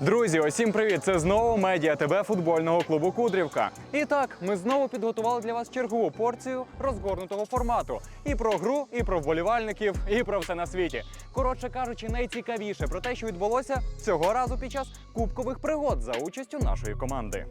Друзі, усім привіт! Це знову медіа ТБ футбольного клубу Кудрівка. І так, ми знову підготували для вас чергову порцію розгорнутого формату. І про гру, і про вболівальників, і про все на світі. Коротше кажучи, найцікавіше про те, що відбулося цього разу під час кубкових пригод за участю нашої команди.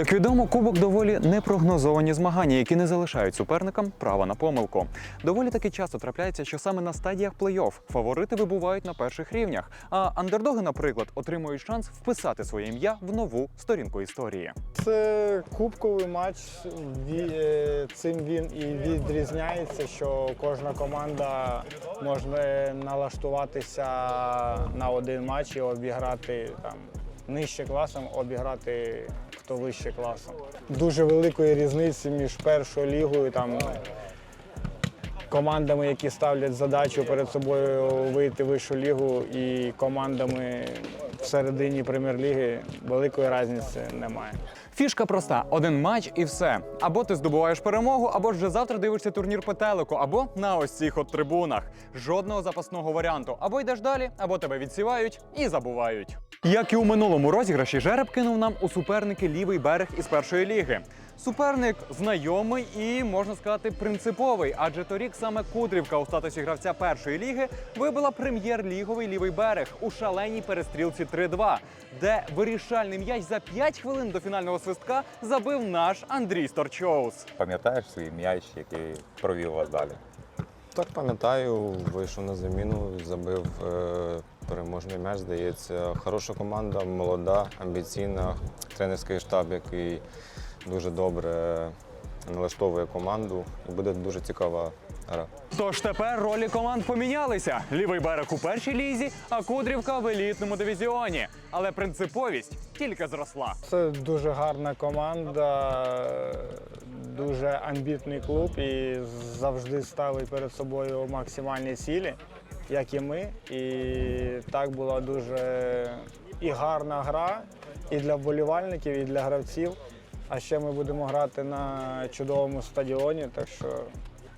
Як відомо, кубок доволі непрогнозовані змагання, які не залишають суперникам права на помилку. Доволі таки часто трапляється, що саме на стадіях плей-офф фаворити вибувають на перших рівнях, а андердоги, наприклад, отримують шанс вписати своє ім'я в нову сторінку історії. Це кубковий матч. Е, Цим він і відрізняється, що кожна команда може налаштуватися на один матч і обіграти там нижче класом, обіграти хто вище класом. Дуже великої різниці між першою лігою там. Командами, які ставлять задачу перед собою вийти в вищу лігу, і командами всередині прем'єр-ліги великої різниці немає. Фішка проста: один матч і все. Або ти здобуваєш перемогу, або ж вже завтра дивишся турнір по телеку, або на ось цих от трибунах. Жодного запасного варіанту. Або йдеш далі, або тебе відсівають і забувають. Як і у минулому розіграші, жереб кинув нам у суперники лівий берег із першої ліги. Суперник знайомий і можна сказати принциповий, адже торік саме Кудрівка у статусі гравця першої ліги вибила прем'єр-ліговий лівий берег у шаленій перестрілці 3-2, де вирішальний м'яч за 5 хвилин до фінального свистка забив наш Андрій Сторчоус. Пам'ятаєш свій м'яч, який провів вас далі? Так пам'ятаю, вийшов на заміну, забив е, переможний м'яч, здається. Хороша команда, молода, амбіційна, тренерський штаб, який дуже добре налаштовує команду. І буде дуже цікава гра. Тож тепер ролі команд помінялися. Лівий берег у першій лізі, а Кудрівка в елітному дивізіоні. Але принциповість тільки зросла. Це дуже гарна команда, дуже амбітний клуб і завжди ставить перед собою максимальні цілі, як і ми. І так була дуже і гарна гра і для вболівальників, і для гравців. А ще ми будемо грати на чудовому стадіоні, так що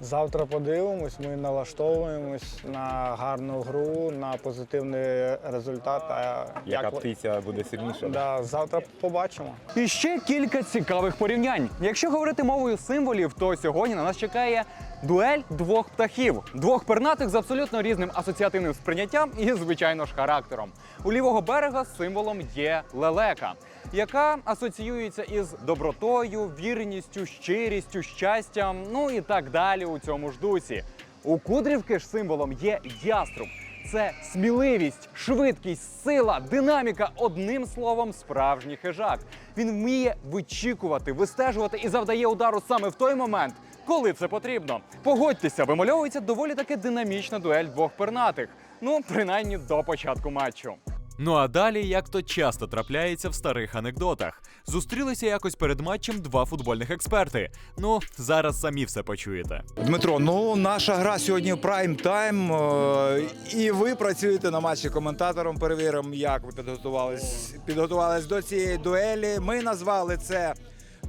завтра подивимось, ми налаштовуємось на гарну гру, на позитивний результат. А Яка як птиця буде сильніша? Да, завтра побачимо. І ще кілька цікавих порівнянь. Якщо говорити мовою символів, то сьогодні на нас чекає дуель двох птахів, двох пернатих з абсолютно різним асоціативним сприйняттям і, звичайно ж, характером. У лівого берега символом є лелека, яка асоціюється із добротою, вірністю, щирістю, щастям, ну і так далі у цьому ж дусі. У Кудрівки ж символом є яструб. Це сміливість, швидкість, сила, динаміка. Одним словом, справжній хижак. Він вміє вичікувати, вистежувати і завдає удару саме в той момент, коли це потрібно. Погодьтеся, вимальовується доволі таки динамічна дуель двох пернатих. Ну, принаймні до початку матчу. Ну а далі, як то часто трапляється в старих анекдотах, зустрілися якось перед матчем два футбольних експерти. Ну, зараз самі все почуєте. Дмитро, ну наша гра сьогодні прайм тайм. е, І ви працюєте на матчі коментатором. Перевіримо, як ви підготувались, підготувались до цієї дуелі. Ми назвали це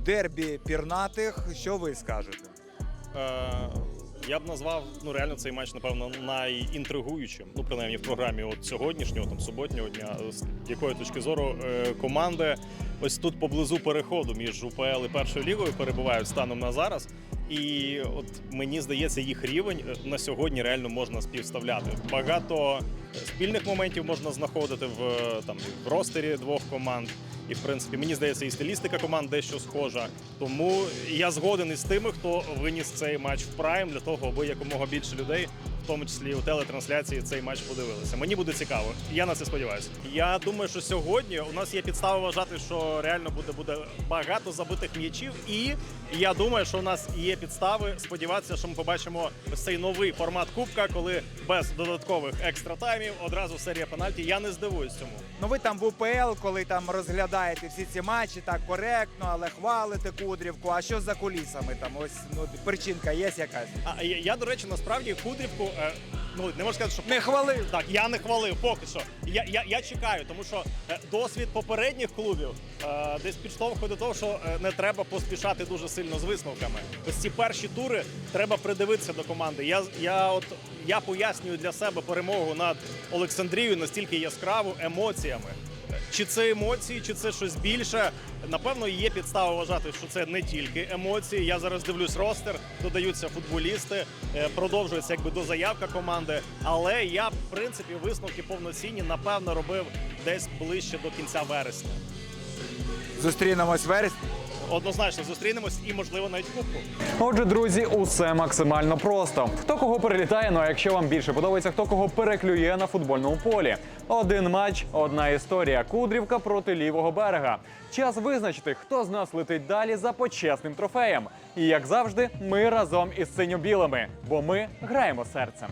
дербі пірнатих. Що ви скажете? Е, Я б назвав ну реально цей матч, напевно, найінтригуючим. Ну, принаймні в програмі от сьогоднішнього, там суботнього дня, з якої точки зору е, команди ось тут поблизу переходу між УПЛ і першою лігою перебувають станом на зараз. І от мені здається, їх рівень е, на сьогодні реально можна співставляти. Багато спільних моментів можна знаходити в е, там в ростері двох команд. І в принципі, мені здається, і стилістика команд дещо схожа. Тому я згоден із тими, хто виніс цей матч в прайм для того, аби якомога більше людей в тому числі у телетрансляції, цей матч подивилися. Мені буде цікаво. Я на це сподіваюся. Я думаю, що сьогодні у нас є підстави вважати, що реально буде буде багато забитих м'ячів, і я думаю, що у нас є підстави сподіватися, що ми побачимо цей новий формат кубка, коли без додаткових екстра таймів одразу серія пенальті. Я не здивуюсь цьому. Ну ви там в УПЛ, коли там розглядаєте всі ці матчі, так коректно, але хвалите Кудрівку. А що за кулісами там? Ось ну причинка є якась? А я, я до речі, насправді Кудрівку, е, ну не можу сказати, що Не хвалив. Так, я не хвалив поки що. Я, я, я чекаю, тому що е, досвід попередніх клубів е, десь підштовхує до того, що е, не треба поспішати дуже сильно з висновками. Ось ці перші тури треба придивитися до команди. Я, я, от, я пояснюю для себе перемогу над Олександрією настільки яскраву емоціями. Чи це емоції, чи це щось більше? Напевно, є підстава вважати, що це не тільки емоції. Я зараз дивлюсь ростер, додаються футболісти, е, продовжується якби дозаявка команди. Але я, в принципі, висновки повноцінні, напевно, робив десь ближче до кінця вересня. Зустрінемось в вересні. Однозначно зустрінемось і, можливо, навіть кубку. Отже, друзі, усе максимально просто. Хто кого перелітає, ну а якщо вам більше подобається, хто кого переклює на футбольному полі. Один матч, одна історія. Кудрівка проти лівого берега. Час визначити, хто з нас летить далі за почесним трофеєм. І як завжди, ми разом із синьо-білими, бо ми граємо серцем.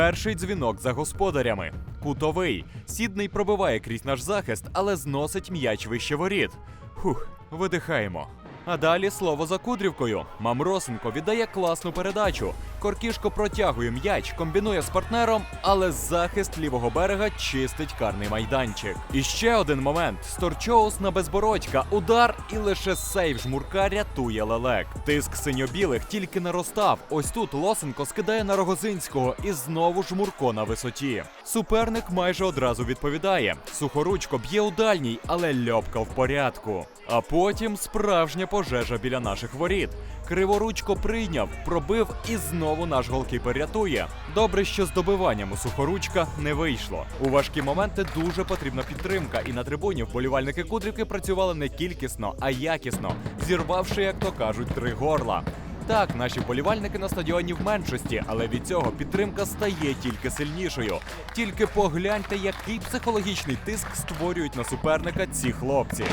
Перший дзвінок за господарями. Кутовий. Сідний пробиває крізь наш захист, але зносить м'яч вище воріт. Хух, видихаємо. А далі слово за кудрівкою. Мамросенко віддає класну передачу. Коркішко протягує м'яч, комбінує з партнером, але захист лівого берега чистить карний майданчик. І ще один момент: Сторчоус на безбородька, удар, і лише сейв жмурка рятує лелек. Тиск синьо-білих тільки наростав. Ось тут Лосенко скидає на Рогозинського і знову жмурко на висоті. Суперник майже одразу відповідає. Сухоручко б'є у дальній, але льопка в порядку. А потім справжня пожежа біля наших воріт. Криворучко прийняв, пробив і знову наш голкіпер рятує. Добре, що з добиванням у сухоручка не вийшло. У важкі моменти дуже потрібна підтримка, і на трибуні вболівальники Кудрівки працювали не кількісно, а якісно, зірвавши, як то кажуть, три горла. Так, наші вболівальники на стадіоні в меншості, але від цього підтримка стає тільки сильнішою. Тільки погляньте, який психологічний тиск створюють на суперника ці хлопці.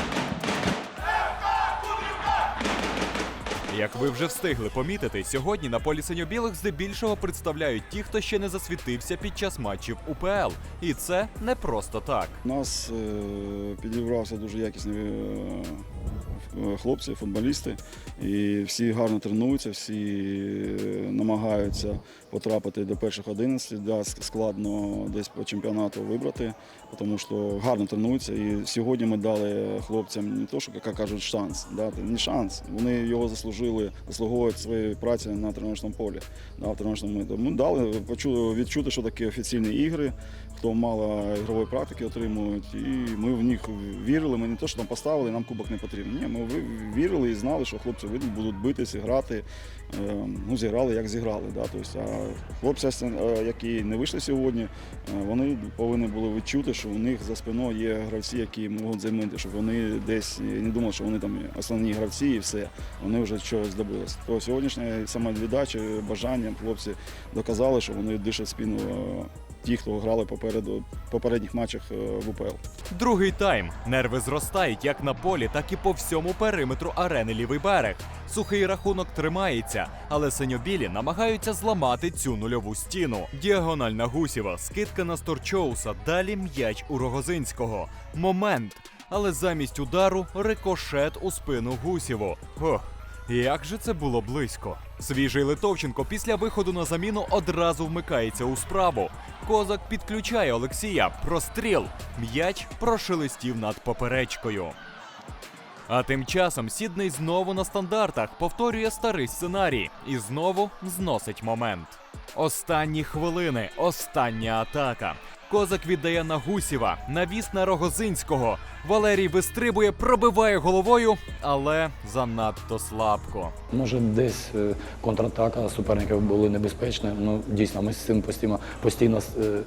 Як ви вже встигли помітити, сьогодні на полі синьо-білих здебільшого представляють ті, хто ще не засвітився під час матчів УПЛ. І це не просто так. У нас е, підібрався дуже якісні е, е, хлопці, футболісти, і всі гарно тренуються, всі намагаються потрапити до перших 11. Да, складно десь по чемпіонату вибрати, тому що гарно тренуються. І сьогодні ми дали хлопцям не то, що як кажуть, шанс. Да, не шанс. Вони його заслужили, заслуговують своєї праці на тренувальному полі. Да, в тренувальному Ми дали почу- відчути, що таке офіційні ігри хто мало ігрової практики отримують. І ми в них вірили. Ми не то, що там поставили, нам кубок не потрібен. Ні, ми вірили і знали, що хлопці будуть битися, грати. Е, Ну, зіграли, як зіграли. Да? Тобто, а хлопці, е, які не вийшли сьогодні, е, вони повинні були відчути, що у них за спиною є гравці, які можуть замінити, щоб вони десь не думали, що вони там основні гравці і все. Вони вже чогось добилися. То сьогоднішня самовіддача, бажання хлопці доказали, що вони дишать спину е, ті, хто грали попереду попередніх матчах е, в УПЛ. Другий тайм. Нерви зростають як на полі, так і по всьому периметру арени лівий берег. Сухий рахунок тримається, але синьобілі намагаються зламати цю нульову стіну. Діагональна гусєва, скидка на Сторчоуса, далі м'яч у Рогозинського. Момент. Але замість удару рикошет у спину Гусєву. Ох, як же це було близько. Свіжий Литовченко після виходу на заміну одразу вмикається у справу. Козак підключає Олексія. Простріл. М'яч прошелестів над поперечкою. А тим часом Сідний знову на стандартах повторює старий сценарій і знову зносить момент. Останні хвилини, остання атака. Козак віддає на Гусєва, навіс на Рогозинського. Валерій вистрибує, пробиває головою, але занадто слабко. Може, десь е, контратака суперників були небезпечні. Ну, дійсно, ми з цим постійно, постійно е,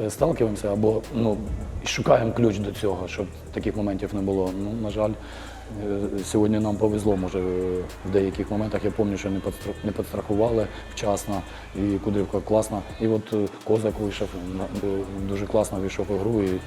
е, сталкиваємося або ну, шукаємо ключ до цього, щоб таких моментів не було. Ну, на жаль, сьогодні нам повезло, може, е, в деяких моментах. Я пам'ятаю, що не підстрахували вчасно, і Кудрівка класна. І от е, Козак вийшов, е, дуже класно вийшов в гру. І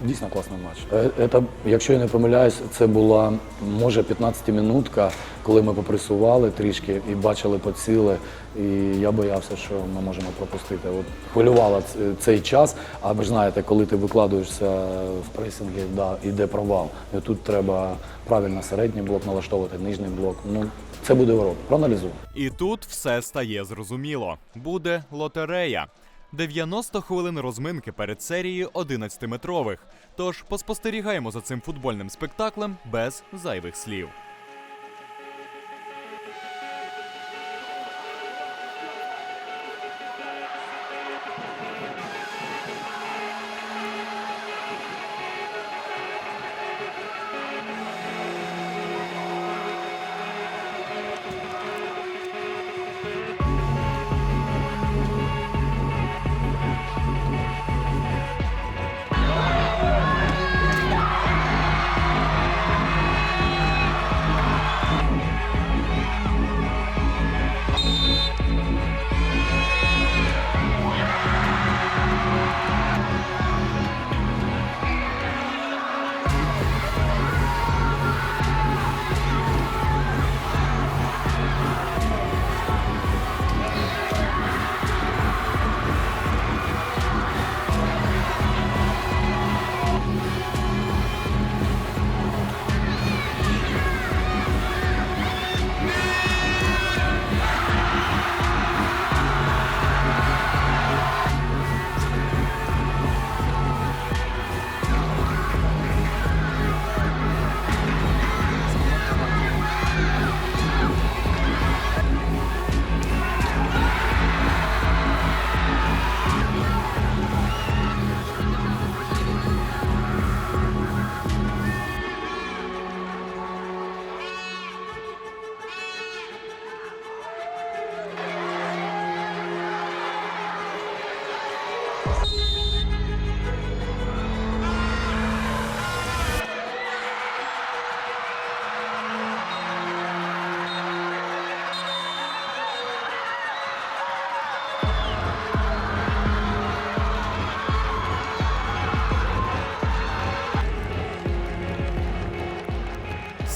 Дійсно класний матч. Це, якщо я не помиляюсь, це була може 15-минутка, коли ми попресували трішки і бачили поціли. І я боявся, що ми можемо пропустити. От хвилювало ц- цей час. А ви ж знаєте, коли ти викладуєшся в пресингі, да, іде провал. І тут треба правильно середній блок налаштовувати, нижній блок. Ну це буде урок. Проаналізуй. І тут все стає зрозуміло. Буде лотерея. 90 хвилин розминки перед серією 11-метрових. Тож поспостерігаємо за цим футбольним спектаклем без зайвих слів.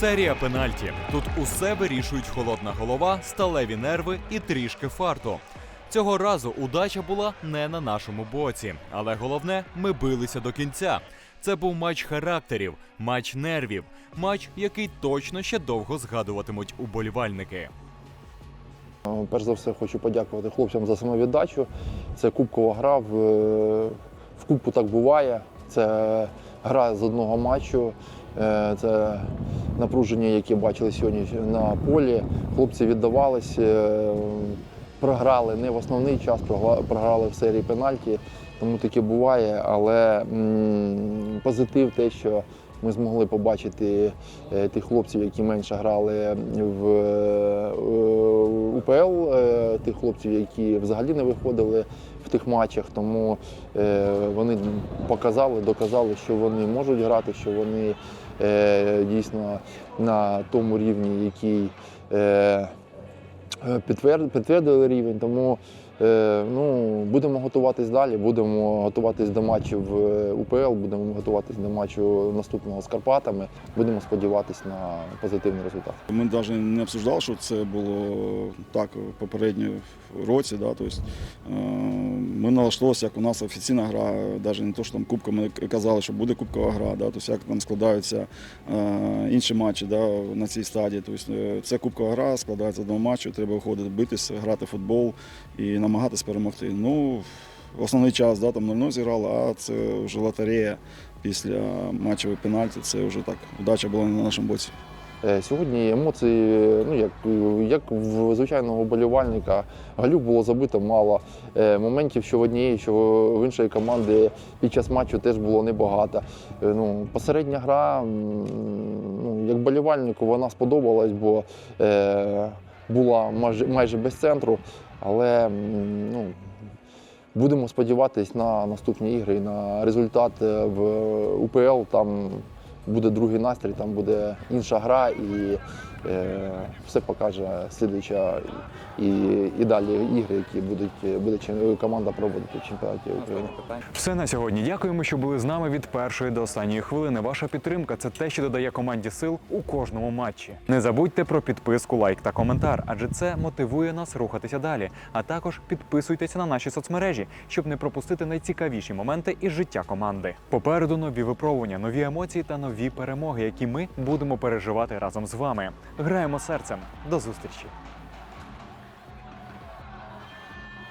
Серія пенальті. Тут усе вирішують холодна голова, сталеві нерви і трішки фарту. Цього разу удача була не на нашому боці, але головне, ми билися до кінця. Це був матч характерів, матч нервів, матч, який точно ще довго згадуватимуть уболівальники. Е, Перш за все хочу подякувати хлопцям за самовіддачу. Це кубкова гра. В, е, в кубку так буває. Це гра з одного матчу. Е, Це напруження, яке бачили сьогодні на полі. Хлопці віддавались, е, програли не в основний час, програли в серії пенальті. Тому таке буває, але позитив те, що ми змогли побачити е, тих хлопців, які менше грали в е, УПЛ, тих хлопців, які взагалі не виходили тих матчах. Тому е, вони показали, доказали, що вони можуть грати, що вони е, дійсно на тому рівні, який е, підтверд- підтвердили рівень. Тому ну, будемо готуватись далі, будемо готуватись до матчів в УПЛ, будемо готуватись до матчу наступного з Карпатами. Будемо сподіватись на позитивний результат. Ми навіть не обсуждали, що це було так в попередньому році. Да? Тобто, ми налаштовувалися, як у нас офіційна гра, навіть не то, що там кубка, ми казали, що буде кубкова гра, да? тобто, як там складаються е, інші матчі да? на цій стадії. Тобто, це кубкова гра, складається одного матчу, треба виходити, битися, грати в футбол і намагатись перемогти. Ну, основний час да, там 0-0 зіграли, а це вже лотерея після матчевої пенальті. Це вже так, удача була на нашому боці. Е, Сьогодні емоції, ну як, як в звичайного болівальника, голів було забито мало. Е, Моментів, що в однієї, що в іншої команди під час матчу теж було небагато. Е, Ну, посередня гра, ну, як болівальнику, вона сподобалась, бо е, була майже, майже без центру. Але ну, будемо сподіватись на наступні ігри на результат в УПЛ. Там буде другий настрій, там буде інша гра і все покаже слідуюча і, і далі ігри, які будуть буде команда проводити в чемпіонаті України. Все на сьогодні. Дякуємо, що були з нами від першої до останньої хвилини. Ваша підтримка це те, що додає команді сил у кожному матчі. Не забудьте про підписку, лайк та коментар, адже це мотивує нас рухатися далі. А також підписуйтеся на наші соцмережі, щоб не пропустити найцікавіші моменти із життя команди. Попереду нові випробування, нові емоції та нові перемоги, які ми будемо переживати разом з вами. Граємо серцем. До зустрічі!